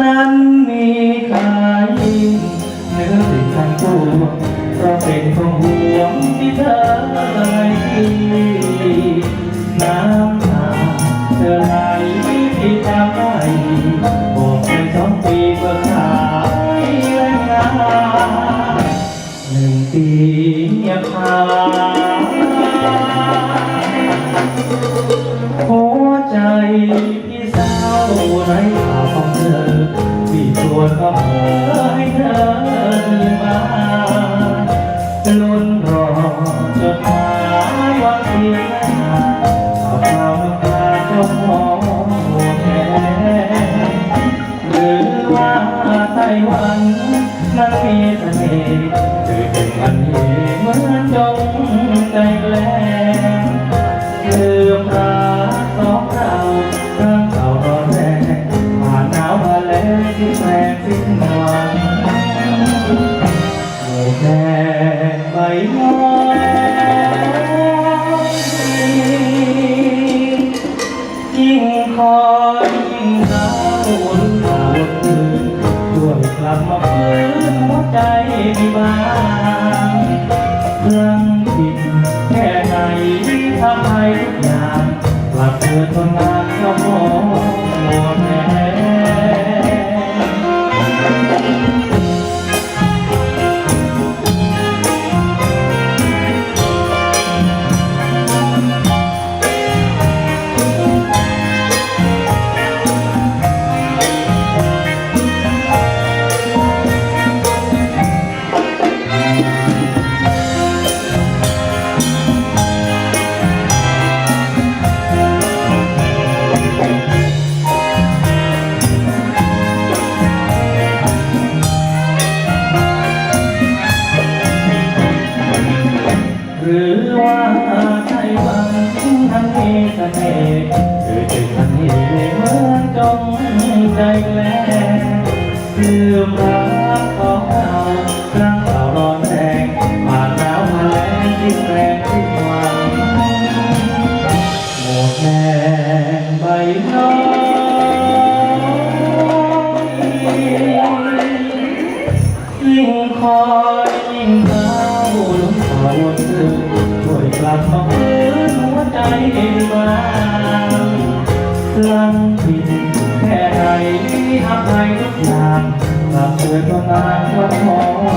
นั้น ก็เพื่อให้เธอมา มาฟื้นหัวใจมีบางเรื่องผิดแค่ไหนทำให้ทุกอย่างกลับเธอทนงานก็มองหมดแน่ หวันทั้งมีเสน่ห์คือจึงมันนี้เหมือนจงใจแล้งลืมรักของเราครั้งเก่าร้อนแรงผ่านหนาวมาแล้งที่แรงที่หวังหมวกแดงใบน้อยยิ่งคอยยิ่งหนาว ลับมาพื้นหัวใจบางลังพินแค่ไหนหากใครทุกอย่างกลับเกิดตอนนั้นาห้อ